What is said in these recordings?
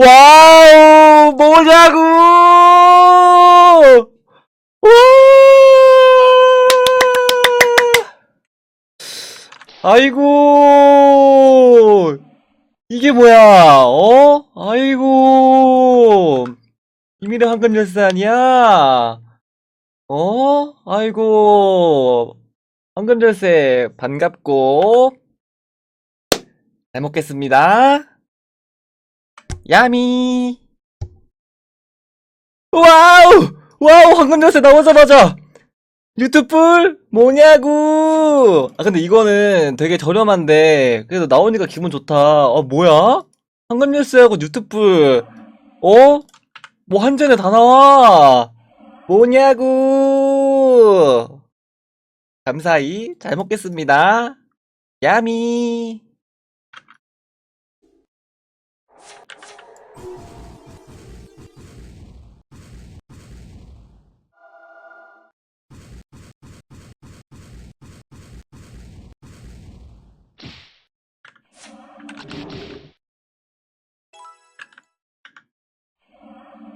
와우, 뭐냐고! 와! 아이고, 이게 뭐야, 어? 아이고, 이미래 황금 열쇠 아니야? 어? 아이고, 황금 열쇠 반갑고, 잘 먹겠습니다. 야미. 와우! 와우! 황금 열쇠 나오자마자! 유튜브 뭐냐고! 아, 근데 이거는 되게 저렴한데, 그래도 나오니까 기분 좋다. 어, 뭐야? 황금 열쇠하고 유튜브, 어? 뭐 한전에 다 나와! 뭐냐고! 감사히 잘 먹겠습니다. 야미.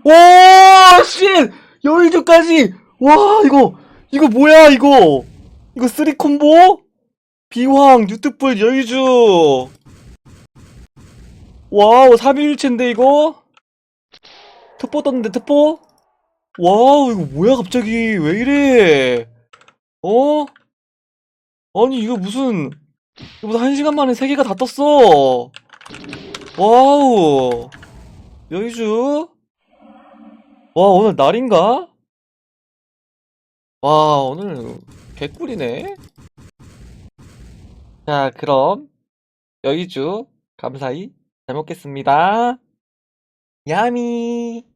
오, 씨! 여의주까지! 와, 이거, 이거 뭐야, 이거! 이거 쓰리 콤보? 비황, 뉴트뿔, 여의주! 와우, 3일체인데, 이거? 특보 떴는데, 특보? 와우, 이거 뭐야, 갑자기. 왜 이래? 어? 아니, 이거 무슨, 이거 무슨 한 시간 만에 세 개가 다 떴어. 와우. 여의주? 와, 오늘 날인가? 와, 오늘 개꿀이네. 자, 그럼 여의주 감사히 잘 먹겠습니다. 야미.